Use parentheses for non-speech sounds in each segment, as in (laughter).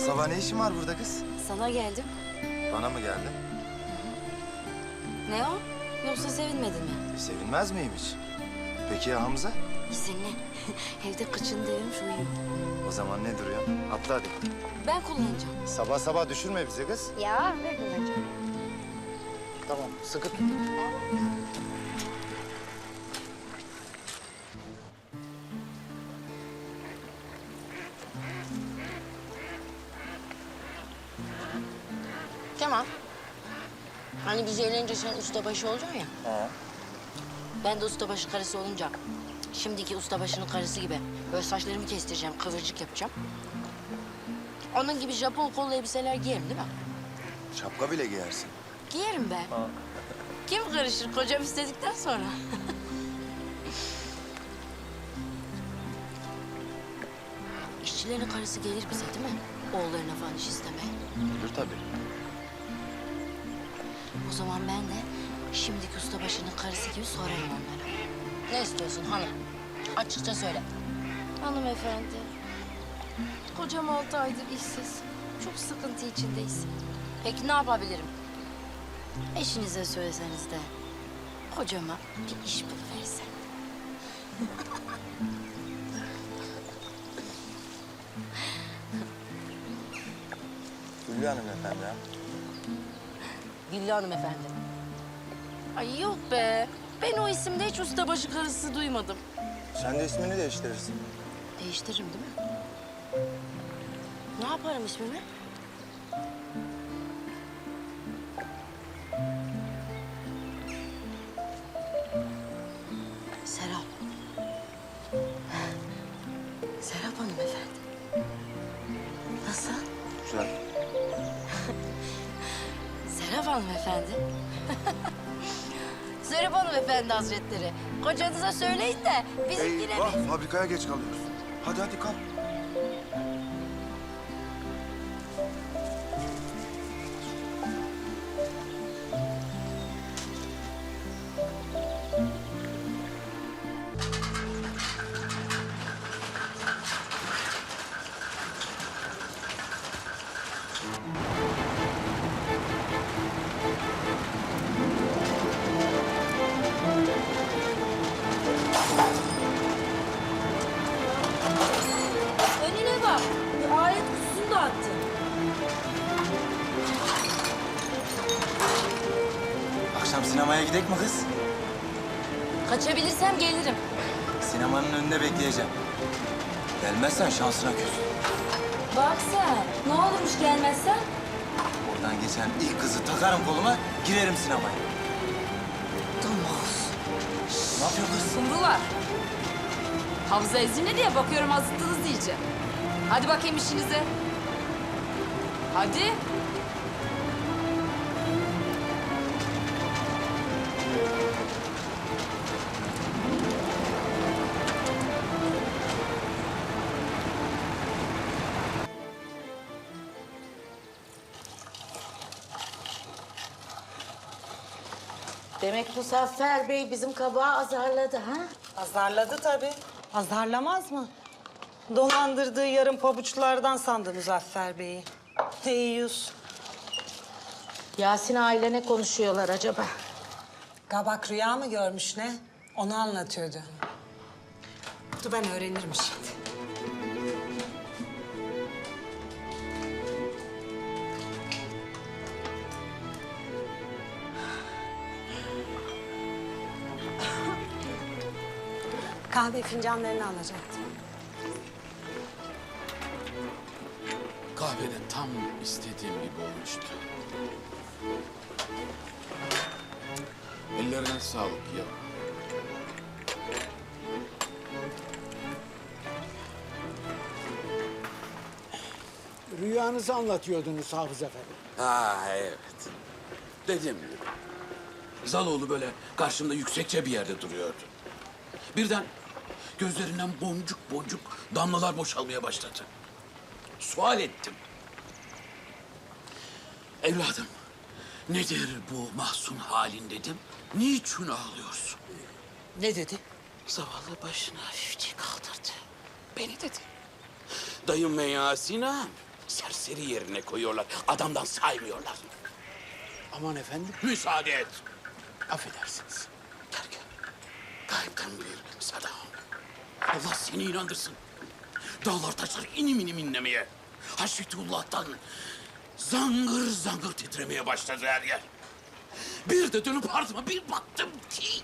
sabah ne işin var burada kız? Sana geldim. Bana mı geldin? Ne o? Yoksa sevinmedin mi? Sevinmez miyim hiç? Peki ya Hamza? İzinli. (laughs) Evde kıçını devirmiş uyuyor. O zaman ne duruyorsun? Atla hadi. Ben kullanacağım. Sabah sabah düşürme bizi kız. Ya ben kullanacağım. Tamam sıkı tut. Hani biz evlenince sen ustabaşı olacaksın ya. He. Ben de ustabaşı karısı olunca şimdiki ustabaşının karısı gibi böyle saçlarımı kestireceğim, kıvırcık yapacağım. Onun gibi Japon kollu elbiseler giyerim değil mi? Şapka bile giyersin. Giyerim be. Kim karışır kocam istedikten sonra? İşçilerin karısı gelir bize değil mi? Oğullarına falan iş istemeye. Gelir tabii. O zaman ben de şimdiki ustabaşının karısı gibi sorarım onlara. Ne istiyorsun hanım? Açıkça söyle. Hanımefendi, kocam altı aydır işsiz. Çok sıkıntı içindeyiz. Peki ne yapabilirim? Eşinize söyleseniz de kocama bir iş buluversen. Güllü Hanım efendi Güllü hanımefendi. Ay yok be. Ben o isimde hiç ustabaşı karısı duymadım. Sen de ismini değiştirirsin. Değiştiririm değil mi? Ne yaparım ismimi? Serap. Serap Hanım efendi. Nasıl? Güzel. Serap (laughs) Hanım efendi. Serap Hanım efendi hazretleri. Kocanıza söyleyin de bizimkine Eyvah fabrikaya geç kalıyoruz. Hadi hadi kalk. Gidek mi kız? Kaçabilirsem gelirim. Sinemanın önünde bekleyeceğim. Gelmezsen şansına küs. Bak sen. Ne olurmuş gelmezsen? Oradan geçen ilk kızı takarım koluma, girerim sinemaya. Domuz. Ne yapıyorsun kız? Kumrular. Hamza ezimle diye bakıyorum azıttınız iyice. Hadi bakayım işinize. Hadi. Demek Muzaffer Bey bizim kabağı azarladı ha? Azarladı tabii. Azarlamaz mı? Dolandırdığı yarım pabuçlardan sandı Muzaffer Bey'i. Deyyus. Yasin aile ne konuşuyorlar acaba? Kabak rüya mı görmüş ne? Onu anlatıyordu. Dur ben öğrenirim şimdi. Kahve fincanlarını alacaktım. Kahve de tam istediğim gibi olmuştu. Ellerine sağlık ya. Rüyanızı anlatıyordunuz Hafız Efendi. Ha evet. Gibi. Zaloğlu böyle karşımda yüksekçe bir yerde duruyordu. Birden gözlerinden boncuk boncuk damlalar boşalmaya başladı. Sual ettim. Evladım, nedir bu mahzun halin dedim. Niçin ağlıyorsun? Ne dedi? Zavallı başını hafifçe kaldırdı. Beni dedi. Dayım ve Yasin ağam serseri yerine koyuyorlar. Adamdan saymıyorlar. Aman efendim, Müsaade et. affedersiniz. Gel gel. Gayipten bir sada. Allah seni inandırsın. Dağlar taşlar inim inim inlemeye. Haşmetullah'tan zangır zangır titremeye başladı her yer. Bir de dönüp ardıma bir baktım ki...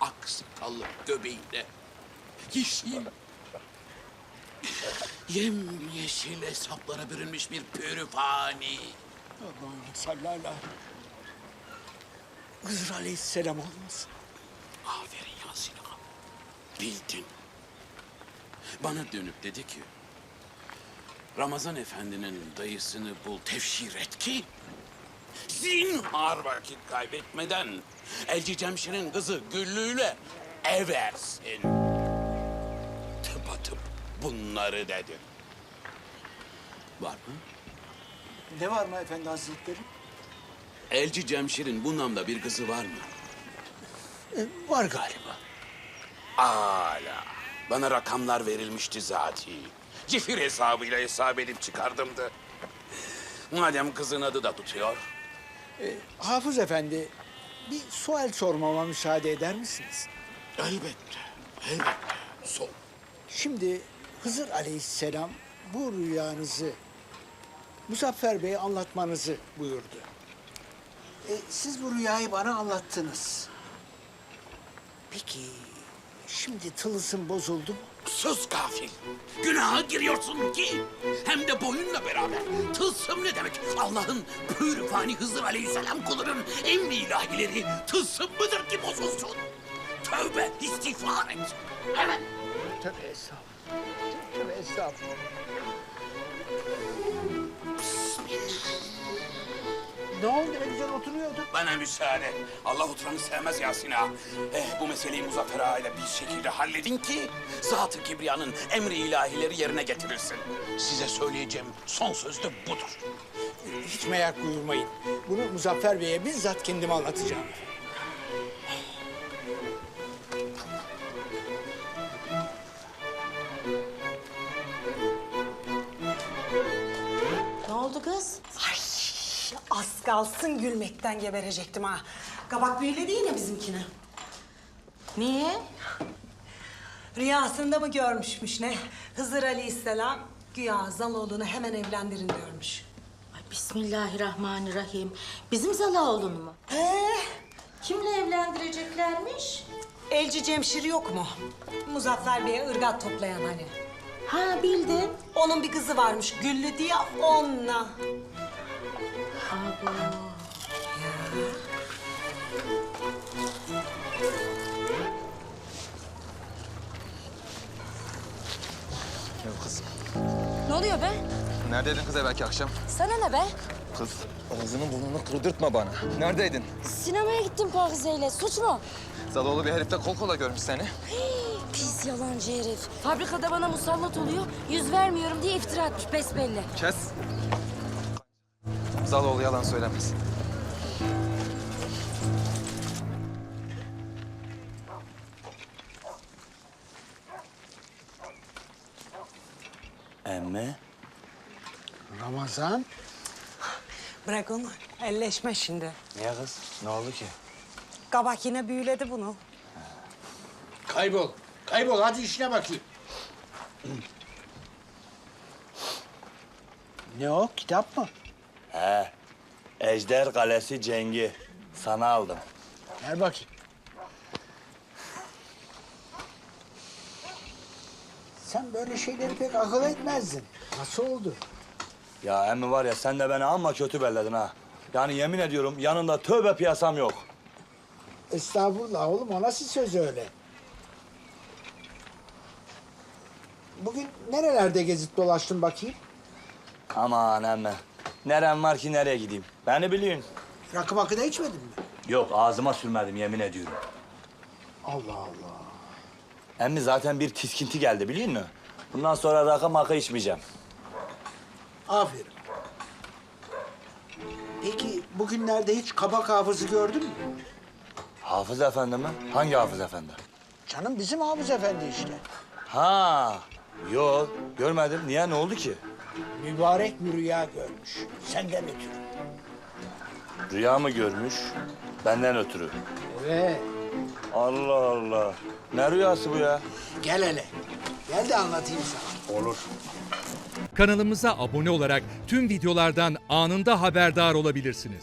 Aksakallı göbeğinde yeşil... Yem yeşil hesaplara bürünmüş bir pürüfani. Allah'ım salli ala. Hızır aleyhisselam olmasın. Aferin Yasin ağam. Bildin. Bana dönüp dedi ki... Ramazan Efendi'nin dayısını bul tevşir et ki... Zinhar vakit kaybetmeden... Elci Cemşir'in kızı Güllü'yle eversin. Tıpatıp bunları dedi. Var mı? Ne var mı efendi hazretleri? Elci Cemşir'in bu namda bir kızı var mı? Var galiba. Hala. Bana rakamlar verilmişti zati. Cifir hesabıyla hesap edip çıkardımdı. Madem kızın adı da tutuyor. E, Hafız efendi, bir sual sormama müsaade eder misiniz? Elbette, elbette. Sol. Şimdi Hızır aleyhisselam bu rüyanızı Muzaffer Bey'e anlatmanızı buyurdu. E, siz bu rüyayı bana anlattınız. Peki şimdi tılısım bozuldu mu? Sus gafil. Günaha giriyorsun ki. Hem de boyunla beraber. Tılsım ne demek? Allah'ın pür fani Hızır Aleyhisselam kulunun emri ilahileri tılsım mıdır ki bozulsun? Tövbe istiğfar et. Hemen. Tövbe estağfurullah. Tövbe estağfurullah. Ne oldu? Ne güzel oturuyorduk. Bana müsaade. Allah oturanı sevmez Yasin ağa. Eh, bu meseleyi Muzaffer ağa ile bir şekilde halledin ki... ...Zat-ı Kibriya'nın emri ilahileri yerine getirilsin. Size söyleyeceğim son söz de budur. Hiç merak buyurmayın. Bunu Muzaffer Bey'e bizzat kendim anlatacağım. Kalsın gülmekten geberecektim ha. Kabak büyüledi yine bizimkini. Niye? Rüyasında mı görmüşmüş ne? Hızır Aleyhisselam güya Zaloğlu'nu hemen evlendirin diyormuş. Ay Bismillahirrahmanirrahim. Bizim Zalaoğlu'nu mu? Ee, Kimle evlendireceklermiş? Elci Cemşir yok mu? Muzaffer Bey'e ırgat toplayan hani. Ha bildim. Onun bir kızı varmış Güllü diye onunla. Abo. Ya kız, Ne oluyor be? neredeydin kız evvelki akşam? Sana ne be? Kız, ağzını burnunu kırdırtma bana. Neredeydin? Sinemaya gittim Pakize'yle. Suç mu? Zaloğlu bir herifle kol kola görmüş seni. Pis yalancı herif. Fabrikada bana musallat oluyor. Yüz vermiyorum diye iftira atmış besbelli. Kes. Zaloğlu yalan söylemez. Emme, Ramazan. Bırak onu. Elleşme şimdi. niye kız? Ne oldu ki? Kabak yine büyüledi bunu. Kaybol. Kaybol hadi işine bakayım. ne o? Kitap mı? He, Ejder Kalesi Cengi. Sana aldım. Ver bakayım. Sen böyle şeyleri pek akıl etmezdin. Nasıl oldu? Ya emmi var ya sen de beni amma kötü belledin ha. Yani yemin ediyorum yanında tövbe piyasam yok. Estağfurullah oğlum o nasıl söz öyle? Bugün nerelerde gezip dolaştın bakayım? Aman emmi. Nerem var ki nereye gideyim? Beni biliyorsun. Rakı makı da içmedin mi? Yok ağzıma sürmedim yemin ediyorum. Allah Allah. Emmi zaten bir tiskinti geldi biliyor musun? Bundan sonra rakı makı içmeyeceğim. Aferin. Peki bugünlerde hiç kabak hafızı gördün mü? Hafız efendi mi? Hangi hafız efendi? Canım bizim hafız efendi işte. Ha, Yo görmedim. Niye ne oldu ki? Mübarek bir rüya görmüş. Senden ötürü. Rüya mı görmüş? Benden ötürü. Evet. Allah Allah. Ne rüyası bu ya? Gel hele. Gel de anlatayım sana. Olur. Kanalımıza abone olarak tüm videolardan anında haberdar olabilirsiniz.